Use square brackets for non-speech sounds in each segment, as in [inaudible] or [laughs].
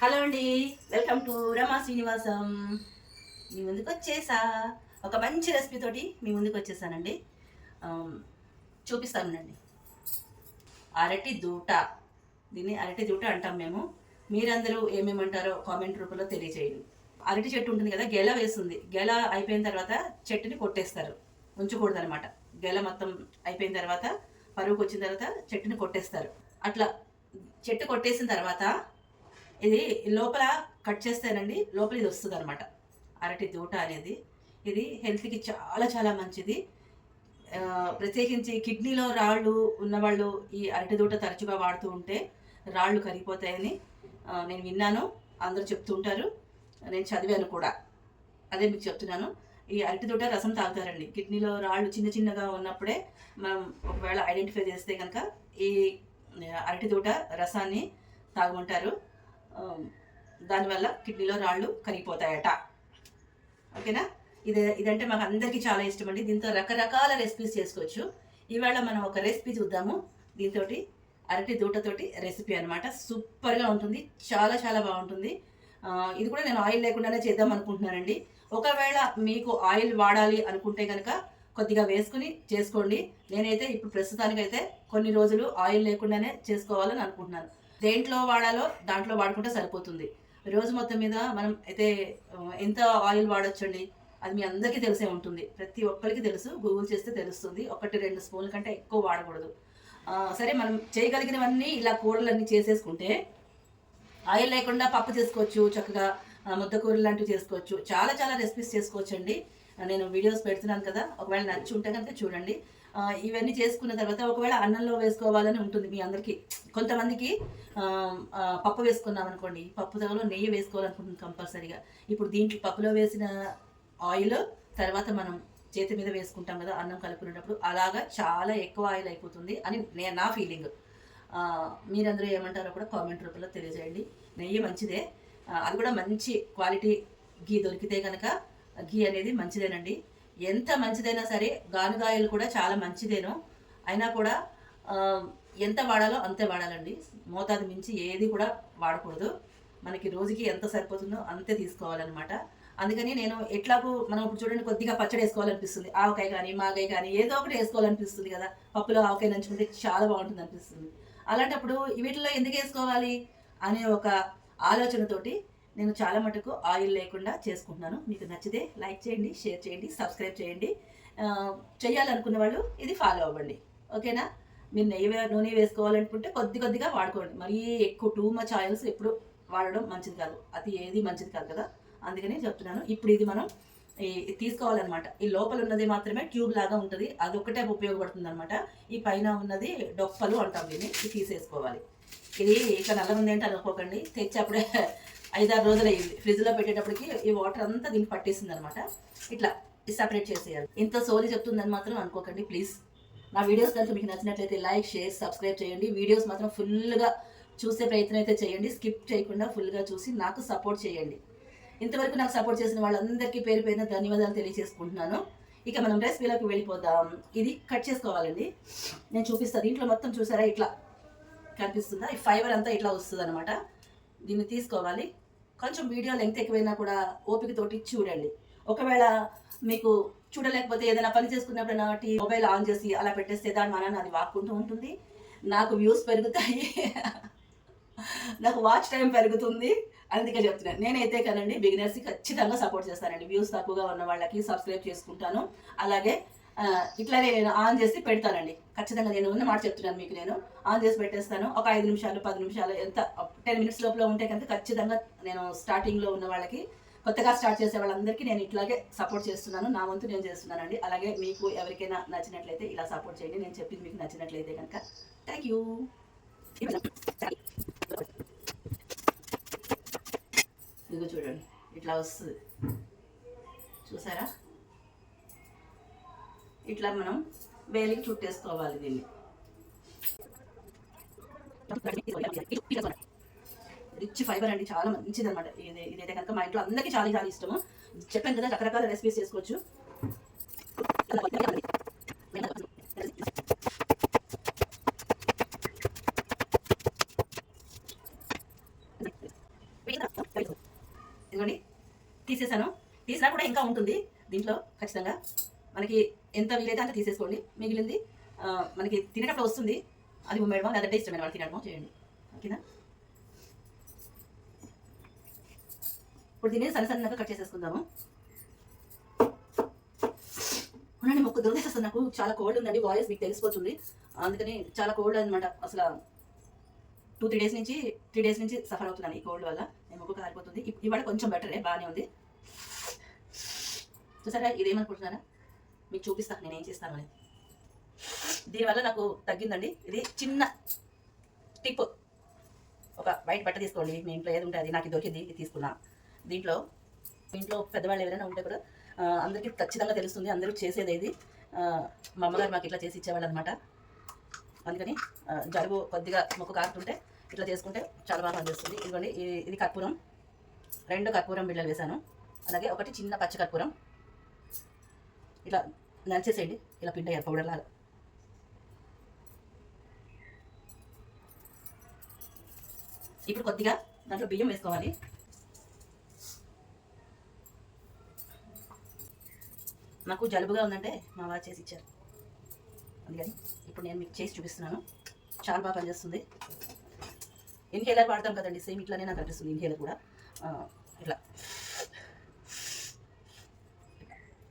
Hello అండి welcome to Rama Srinivasam. మీ ముందుకు వచ్చేసా? ఒక మంచి రెసిపీ తోటి మీ ముందుకు వచ్చేసానండి. చూపిస్తానండి అరటి దూట. దీన్ని అరటి దూట అంటాం మేము. మీరందరూ ఏమేమంటారో కామెంట్ రూపంలో తెలియజేయండి అరటి చెట్టు ఉంటుంది కదా గెల వేస్తుంది. గెల అయిపోయిన తర్వాత చెట్టుని కొట్టేస్తారు. ఉంచకూడదు అనమాట గెల మొత్తం అయిపోయిన తర్వాత పరుగుకి వచ్చిన తర్వాత చెట్టుని కొట్టేస్తారు. అట్లా చెట్టు కొట్టేసిన తర్వాత ఇది లోపల కట్ చేస్తేనండి లోపల ఇది వస్తుంది అనమాట అరటి దూట అనేది. ఇది హెల్త్కి చాలా చాలా మంచిది. ప్రత్యేకించి కిడ్నీలో రాళ్ళు ఉన్నవాళ్ళు ఈ అరటి దూట తరచుగా వాడుతూ ఉంటే రాళ్ళు కరిగిపోతాయని నేను విన్నాను. అందరూ చెప్తూ ఉంటారు. నేను చదివాను కూడా. అదే మీకు చెప్తున్నాను. ఈ అరటి దూట రసం తాగుతారండి. కిడ్నీలో రాళ్ళు చిన్న చిన్నగా ఉన్నప్పుడే మనం ఒకవేళ ఐడెంటిఫై చేస్తే కనుక ఈ అరటి దూట రసాన్ని తాగమంటారు. దానివల్ల కిడ్నీలో రాళ్ళు కరిగిపోతాయట. ఓకేనా? ఇది ఇదంటే మాకు అందరికీ చాలా ఇష్టం అండి దీంతో రకరకాల రెసిపీస్ చేసుకోవచ్చు. ఈవేళ మనం ఒక రెసిపీ చూద్దాము. దీంతో అరటి దూటతోటి రెసిపీ అనమాట సూపర్గా ఉంటుంది. చాలా చాలా బాగుంటుంది. ఇది కూడా నేను ఆయిల్ లేకుండానే చేద్దాం అనుకుంటున్నానండి. ఒకవేళ మీకు ఆయిల్ వాడాలి అనుకుంటే కనుక కొద్దిగా వేసుకుని చేసుకోండి. నేనైతే ఇప్పుడు ప్రస్తుతానికైతే కొన్ని రోజులు ఆయిల్ లేకుండానే చేసుకోవాలని అనుకుంటున్నాను. దేంట్లో వాడాలో దాంట్లో వాడుకుంటే సరిపోతుంది. రోజు మొత్తం మీద మనం అయితే ఎంత ఆయిల్ వాడొచ్చండి? అది మీ అందరికీ తెలిసే ఉంటుంది. ప్రతి ఒక్కరికి తెలుసు గూగుల్ చేస్తే తెలుస్తుంది. ఒకటి రెండు స్పూన్ల కంటే ఎక్కువ వాడకూడదు. సరే మనం చేయగలిగినవన్నీ ఇలా కూరలన్నీ చేసేసుకుంటే ఆయిల్ లేకుండా పప్పు చేసుకోవచ్చు చక్కగా ముద్ద ముద్దకూరలు లాంటివి చేసుకోవచ్చు. చాలా చాలా రెసిపీస్ చేసుకోవచ్చు అండి నేను వీడియోస్ పెడుతున్నాను కదా ఒకవేళ నచ్చి ఉంటే కనుక చూడండి. ఇవన్నీ చేసుకున్న తర్వాత ఒకవేళ అన్నంలో వేసుకోవాలని ఉంటుంది మీ అందరికీ. కొంతమందికి పప్పు వేసుకున్నాం అనుకోండి పప్పు తగలో నెయ్యి వేసుకోవాలనుకుంటుంది కంపల్సరీగా. ఇప్పుడు దీంట్లో పప్పులో వేసిన ఆయిల్ తర్వాత మనం చేతి మీద వేసుకుంటాం కదా అన్నం కలుపుకునేటప్పుడు అలాగా చాలా ఎక్కువ ఆయిల్ అయిపోతుంది అని నేను నా ఫీలింగ్. మీరందరూ ఏమంటారో కూడా కామెంట్ రూపంలో తెలియజేయండి. నెయ్యి మంచిదే. అది కూడా మంచి క్వాలిటీ గీ దొరికితే కనుక గీ అనేది మంచిదేనండి. ఎంత మంచిదైనా సరే గానుగాయలు కూడా చాలా మంచిదేను. అయినా కూడా ఎంత వాడాలో అంతే వాడాలండి. మోతాదు మించి ఏది కూడా వాడకూడదు. మనకి రోజుకి ఎంత సరిపోతుందో అంతే తీసుకోవాలన్నమాట. అందుకని నేను ఎట్లాగూ మనం ఇప్పుడు చూడండి కొద్దిగా పచ్చడి వేసుకోవాలనిపిస్తుంది. ఆవకాయ కానీ మాగాయ కానీ ఏదో ఒకటి వేసుకోవాలనిపిస్తుంది కదా. పప్పులో ఆవకాయ నంచుకుంటే చాలా బాగుంటుంది అనిపిస్తుంది అలాంటప్పుడు వీటిలో ఎందుకు వేసుకోవాలి? అనే ఒక ఆలోచనతోటి నేను చాలా మటుకు ఆయిల్ లేకుండా చేసుకుంటున్నాను. మీకు నచ్చితే లైక్ చేయండి షేర్ చేయండి సబ్స్క్రైబ్ చేయండి. చేయాలనుకున్న వాళ్ళు ఇది ఫాలో అవ్వండి. ఓకేనా? మీరు నెయ్యి నూనె వేసుకోవాలనుకుంటే కొద్ది కొద్దిగా వాడుకోండి. మరీ ఎక్కువ టూ మచ్ ఆయిల్స్ ఎప్పుడు వాడడం మంచిది కాదు. అది ఏది మంచిది కాదు కదా? అందుకని చెప్తున్నాను. ఇప్పుడు ఇది మనం ఈ తీసుకోవాలన్నమాట. ఈ లోపల ఉన్నది మాత్రమే ట్యూబ్ లాగా ఉంటుంది. అది ఒక్కటే ఉపయోగపడుతుంది అనమాట ఈ పైన ఉన్నది డొప్పలు అంటాం దీన్ని. ఇది తీసేసుకోవాలి. ఇది ఇక నల్ల ఉంది అంటే అనుకోకండి. తెచ్చి అప్పుడే ఐదారు రోజులు అయ్యింది. ఫ్రిడ్జ్లో పెట్టేటప్పటికి ఈ వాటర్ అంతా దీనికి పట్టేసింది అనమాట ఇట్లా సపరేట్ చేసేయాలి. ఇంత సోది చెప్తుందని మాత్రం అనుకోకండి ప్లీజ్ నా వీడియోస్ కనుక మీకు నచ్చినట్లయితే లైక్ షేర్ సబ్స్క్రైబ్ చేయండి. వీడియోస్ మాత్రం ఫుల్గా చూసే ప్రయత్నం అయితే చేయండి. స్కిప్ చేయకుండా ఫుల్గా చూసి నాకు సపోర్ట్ చేయండి. ఇంతవరకు నాకు సపోర్ట్ చేసిన వాళ్ళందరికీ పేరు పేరున ధన్యవాదాలు తెలియజేసుకుంటున్నాను. ఇక మనం రెసిపీలోకి వెళ్ళిపోదాం. ఇది కట్ చేసుకోవాలండి. నేను చూపిస్తాను దీంట్లో మొత్తం చూసారా? ఇట్లా కనిపిస్తుందా? ఈ ఫైబర్ అంతా ఇట్లా వస్తుంది అనమాట దీన్ని తీసుకోవాలి. కొంచెం వీడియో లెంగ్త్ ఎక్కువైనా కూడా ఓపికతోటి చూడండి. ఒకవేళ మీకు చూడలేకపోతే ఏదైనా పని చేసుకున్నప్పుడు టీ మొబైల్ ఆన్ చేసి అలా పెట్టేస్తే దాని మన అది వాక్కుంటూ ఉంటుంది. నాకు వ్యూస్ పెరుగుతాయి. [laughs] నాకు వాచ్ టైం పెరుగుతుంది. అందుకే చెప్తున్నాను నేనైతే కదండి బిగినర్స్కి ఖచ్చితంగా సపోర్ట్ చేస్తానండి. వ్యూస్ తక్కువగా ఉన్న వాళ్ళకి సబ్స్క్రైబ్ చేసుకుంటాను. అలాగే ఇట్లానే నేను ఆన్ చేసి పెడతానండి. ఖచ్చితంగా నేను ఉన్న మాట చెప్తున్నాను మీకు నేను. ఆన్ చేసి పెట్టేస్తాను. ఒక ఐదు నిమిషాలు పది నిమిషాలు ఎంత టెన్ మినిట్స్ లోపల ఉంటే కనుక ఖచ్చితంగా నేను స్టార్టింగ్లో ఉన్న వాళ్ళకి కొత్తగా స్టార్ట్ చేసే వాళ్ళందరికీ నేను ఇట్లాగే సపోర్ట్ చేస్తున్నాను. నా వంతు నేను చేస్తున్నానండి. అలాగే మీకు ఎవరికైనా నచ్చినట్లయితే ఇలా సపోర్ట్ చేయండి. నేను చెప్పింది మీకు నచ్చినట్లయితే కనుక. థ్యాంక్ యూ ఇదిగో చూడండి. ఇట్లా వస్తుంది. చూసారా? ఇట్లా మనం వేలికి చుట్టేసుకోవాలి దీన్ని. రిచ్ ఫైబర్ అండి చాలా మంచిది అనమాట ఇది ఇదైతే కనుక మా ఇంట్లో అందరికీ చాలా చాలా ఇష్టము. చెప్పాను కదా రకరకాల రెసిపీస్ చేసుకోవచ్చు. ఇదిగోండి తీసేసాను. తీసినా కూడా ఇంకా ఉంటుంది దీంట్లో ఖచ్చితంగా. మనకి ఎంత వీలైతే అంత తీసేసుకోండి. మిగిలింది మనకి తినేటప్పుడు వస్తుంది. అది మేడం లేదంటే ఇష్టం వాళ్ళు తినడమో చేయండి. ఓకేనా? ఇప్పుడు దీన్ని సన్న సన్నగా కట్ చేసేసుకుందాము. అవునండి మొక్క దొరికేస్తుంది నాకు. చాలా కోల్డ్ ఉందండి వాయిస్ మీకు తెలిసిపోతుంది. అందుకని చాలా కోల్డ్ అనమాట అసలు టూ త్రీ డేస్ నుంచి త్రీ డేస్ నుంచి సఫర్ అవుతున్నాను ఈ కోల్డ్ వల్ల. నేను మొక్క కారిపోతుంది. ఇవాళ కొంచెం బెటరే బాగానే ఉంది. చూసారా ఇదేమనుకుంటున్నారా? మీకు చూపిస్తాను నేను ఏం చేస్తాను అనేది. దీనివల్ల నాకు తగ్గిందండి. ఇది చిన్న టిప్. ఒక వైట్ బట్ట తీసుకోండి. మీ ఇంట్లో ఏది ఉంటే అది నాకు దొరికింది ఇది తీసుకున్నా. దీంట్లో మీ ఇంట్లో పెద్దవాళ్ళు ఎవరైనా ఉంటే కూడా అందరికీ ఖచ్చితంగా తెలుస్తుంది అందరూ చేసేది ఇది మా అమ్మగారు మాకు ఇట్లా చేసి ఇచ్చేవాళ్ళు అనమాట అందుకని జలుబు కొద్దిగా మొక్క కారుతుంటే ఇట్లా చేసుకుంటే చాలా బాగా పనిచేస్తుంది. ఇదిగోండి ఇది- ఇది కర్పూరం. రెండు కర్పూరం బిళ్ళలు వేశాను. అలాగే ఒకటి చిన్న పచ్చ కర్పూరం. ఇట్లా నలిచేసేయండి ఇలా పిండి అయ్యారు పౌడర్ లాగా. ఇప్పుడు కొద్దిగా దాంట్లో బియ్యం వేసుకోవాలి. నాకు జలుబుగా ఉందంటే మా వారు చేసి ఇచ్చారు. అందుకని ఇప్పుడు నేను మీకు చేసి చూపిస్తున్నాను. చాలా బాగా పనిచేస్తుంది. ఇన్హేలర్ వాడతాం కదండి సేమ్ ఇట్లానే నాకు అనిపిస్తుంది ఇన్హేలర్ కూడా. ఇట్లా.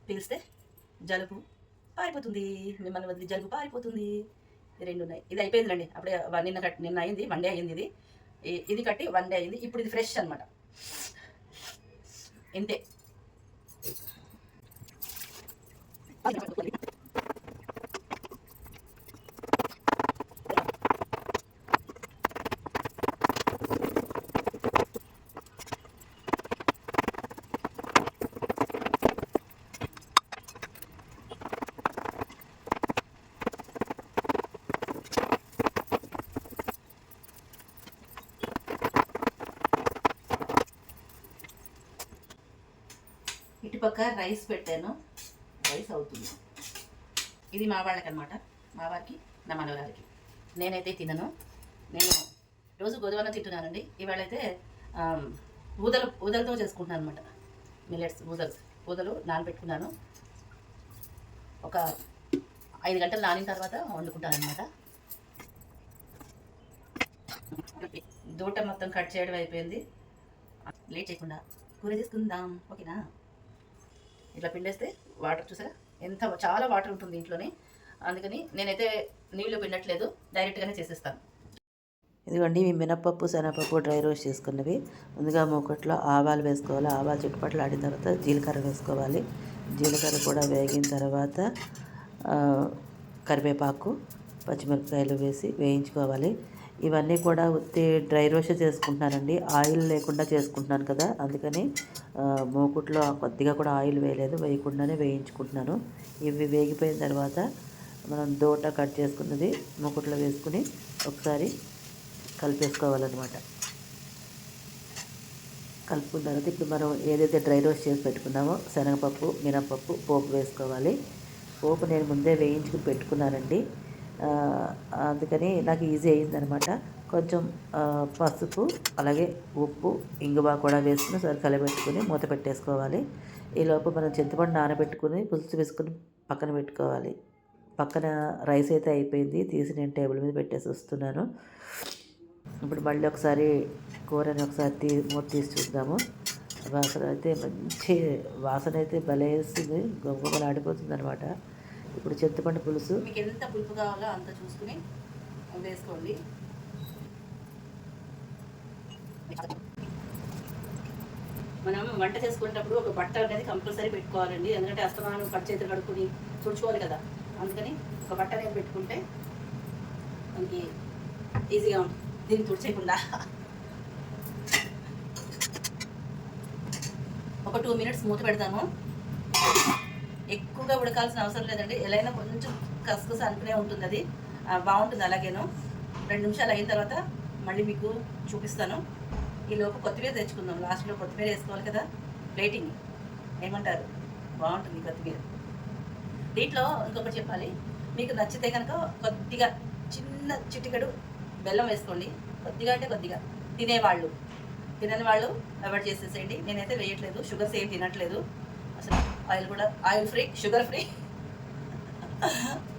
పీల్స్తే జలుబు పారిపోతుంది. మిమ్మల్ని వదిలి జలుబు పారిపోతుంది. రెండు ఉన్నాయి. ఇది అయిపోయిందిలేండి అప్పుడే నిన్న కట్ నిన్న అయింది. వన్ డే అయింది ఇది. ఇది కట్టి వన్ డే అయింది. ఇప్పుడు ఇది ఫ్రెష్ అనమాట ఇంతే. పక్క రైస్ పెట్టాను. రైస్ అవుతుంది. ఇది మా వాళ్ళకి అనమాట మా వారికి నా మనవరాలకి. నేనైతే తినను. నేను రోజు గోధుమలో తింటున్నానండి. ఇవాళ అయితే ఊదలు ఊదలతో చేసుకుంటున్నాను అనమాట మిల్లెట్స్ ఊదల్స్. ఊదలు నానబెట్టుకున్నాను. ఒక ఐదు గంటలు నానిన తర్వాత వండుకుంటాను అనమాట దూట మొత్తం కట్ చేయడం అయిపోయింది. లేట్ చేయకుండా కూర చేసుకుందాం. ఓకేనా? ఇట్లా పిండేస్తే వాటర్ చూసారా? ఎంత చాలా వాటర్ ఉంటుంది ఇంట్లోనే. అందుకని నేనైతే నీళ్ళు పిండట్లేదు డైరెక్ట్గానే చేసేస్తాను. ఇదిగోండి మీ మినపప్పు శనగపప్పు డ్రై రోస్ట్ చేసుకున్నవి. ముందుగా మూకట్లో ఆవాలు వేసుకోవాలి. ఆవాలు చుట్టుపట్లు ఆడిన తర్వాత జీలకర్ర వేసుకోవాలి. జీలకర్ర కూడా వేగిన తర్వాత కరివేపాకు పచ్చిమిరపకాయలు వేసి వేయించుకోవాలి. ఇవన్నీ కూడా ఉత్తి డ్రై రోస్ట్ చేసుకుంటున్నానండి. ఆయిల్ లేకుండా చేసుకుంటున్నాను కదా అందుకని మూకుట్లో కొద్దిగా కూడా ఆయిల్ వేయలేదు వేయకుండానే వేయించుకుంటున్నాను. ఇవి వేగిపోయిన తర్వాత మనం దోట కట్ చేసుకున్నది మూకుట్లో వేసుకుని ఒకసారి కలిపేసుకోవాలన్నమాట. కలుపుకున్న తర్వాత ఇప్పుడు మనం ఏదైతే డ్రై రోస్ట్ చేసి పెట్టుకున్నామో శనగపప్పు మినపప్పు పోపు వేసుకోవాలి. పోపు నేను ముందే వేయించుకుని పెట్టుకున్నానండి. అందుకని నాకు ఈజీ అయిందనమాట కొంచెం పసుపు అలాగే ఉప్పు ఇంగువ కూడా వేసుకుని సరి కలిపెట్టుకుని మూత పెట్టేసుకోవాలి. ఈలోపు మనం చింతపండు నానబెట్టుకుని పులుసు వేసుకుని పక్కన పెట్టుకోవాలి. పక్కన రైస్ అయితే అయిపోయింది. తీసి నేను టేబుల్ మీద పెట్టేసి వస్తున్నాను. ఇప్పుడు మళ్ళీ ఒకసారి కూరని ఒకసారి తీ మూత తీసి చూద్దాము. వాసన అయితే మంచి వాసన అయితే భలే వేస్తుంది గొప్పలు ఆడిపోతుంది అనమాట ఇప్పుడు చింతపండు పులుసు. మీకు ఎంత పులుపు కావాలో అంత చూసుకుని వేసుకోండి. మనం వంట చేసుకునేటప్పుడు ఒక బట్ట అనేది కంపల్సరీ పెట్టుకోవాలండి. ఎందుకంటే అస్తమానం కట్ చేతులు కడుక్కొని తుడుచుకోవాలి కదా. అందుకని ఒక బట్ట అనేది పెట్టుకుంటే మనకి ఈజీగా ఉంటుంది. దీన్ని తుడిచేయకుండా. ఒక టూ మినిట్స్ మూత పెడతాను. ఎక్కువగా ఉడకాల్సిన అవసరం లేదండి. ఎలా అయినా కొంచెం కసకస అనుకునే ఉంటుంది అది. బాగుంటుంది అలాగేను. రెండు నిమిషాలు అయిన తర్వాత మళ్ళీ మీకు చూపిస్తాను. ఈలోపు కొత్తిమీర తెచ్చుకుందాం. లాస్ట్లో కొత్తిమీర వేసుకోవాలి కదా. ప్లేటింగ్ ఏమంటారు? బాగుంటుంది కొత్తిమీర. దీంట్లో ఇంకొకటి చెప్పాలి. మీకు నచ్చితే కనుక కొద్దిగా చిన్న చిటికెడు బెల్లం వేసుకోండి. కొద్దిగా అంటే కొద్దిగా. తినేవాళ్ళు. తినని వాళ్ళు అవాయిడ్ చేసేసేయండి. నేనైతే వేయట్లేదు. షుగర్స్ ఏం తినట్లేదు. ఆయిల్ కూడా ఆయిల్ ఫ్రీ షుగర్ ఫ్రీ.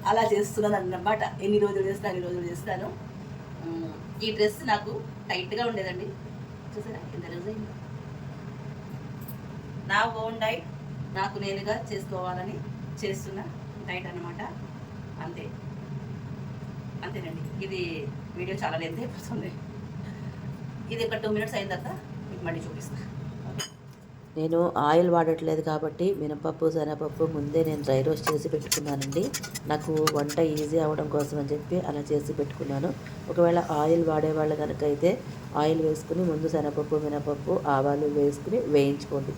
అలా చేస్తున్నాను అన్నమాట. ఎన్ని రోజులు చేస్తాను ఎన్ని రోజులు చేస్తాను. ఈ డ్రెస్ నాకు టైట్గా ఉండేదండి. చూసారా ఎంత రోజు అయింది. నా ఓన్ డైట్ నాకు నేనుగా చేసుకోవాలని చేస్తున్న డైట్ అన్నమాట. అంతే. అంతేనండి. ఇది వీడియో చాలా లెంత్ అయిపోతుంది. ఇది ఒక టూ మినిట్స్ అయిన తర్వాత మీకు మళ్ళీ చూపిస్తాను నేను ఆయిల్ వాడట్లేదు కాబట్టి మినపప్పు శనగపప్పు ముందే నేను డ్రై రోస్ట్ చేసి పెట్టుకున్నానండి. నాకు వంట ఈజీ అవ్వడం కోసం అని చెప్పి అలా చేసి పెట్టుకున్నాను. ఒకవేళ ఆయిల్ వాడేవాళ్ళు కనుక అయితే ఆయిల్ వేసుకుని ముందు శనగపప్పు మినపప్పు ఆవాలు వేసుకుని వేయించుకోండి.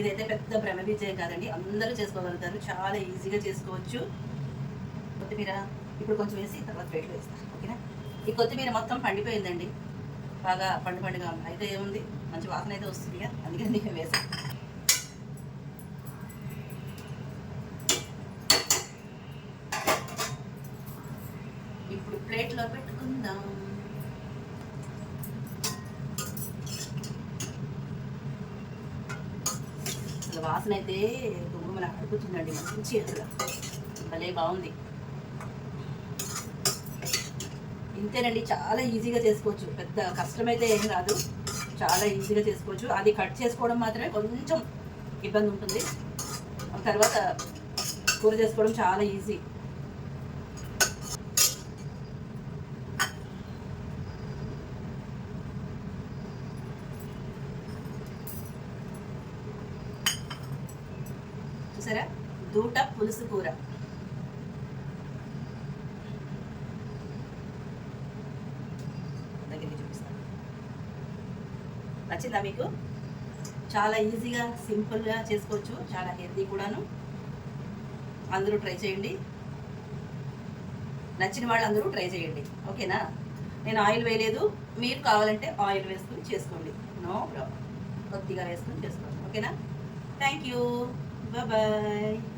ఇదైతే పెద్ద భ్రమ విజయం కాదండి. అందరూ చేసుకోగలుగుతారు. చాలా ఈజీగా చేసుకోవచ్చు. కొత్తిమీర ఇప్పుడు కొంచెం వేసి తర్వాత ప్లేట్లో వేస్తాను ఓకేనా? ఈ కొత్తిమీర మొత్తం పండిపోయిందండి. బాగా పండు పండుగా ఉంది. అయితే ఏముంది? మంచి వాసన అయితే వస్తుంది కదా అందుకని నేను వేసాను ఇప్పుడు ప్లేట్లో పెట్టుకుందాం. అసలు వాసన అయితే గుమ్మని అడుగుతుందండి. మంచి అసలు. భలే బాగుంది. ఇంతేనండి చాలా ఈజీగా చేసుకోవచ్చు. పెద్ద కష్టమైతే ఏం కాదు చాలా ఈజీగా చేసుకోవచ్చు. అది కట్ చేసుకోవడం మాత్రమే కొంచెం ఇబ్బంది ఉంటుంది. తర్వాత కూర చేసుకోవడం చాలా ఈజీ చూసారా దూట పులుసు కూర. దగ్గరికి చూపిస్తాను. నచ్చిందా మీకు? చాలా ఈజీగా సింపుల్గా చేసుకోవచ్చు. చాలా హెల్తీ కూడాను. అందరూ ట్రై చేయండి. నచ్చిన వాళ్ళు అందరూ ట్రై చేయండి. ఓకేనా? నేను ఆయిల్ వేయలేదు. మీరు కావాలంటే ఆయిల్ వేసుకుని చేసుకోండి. No problem. కొద్దిగా వేసుకుని చేసుకోండి. ఓకేనా? Thank you. బాయ్.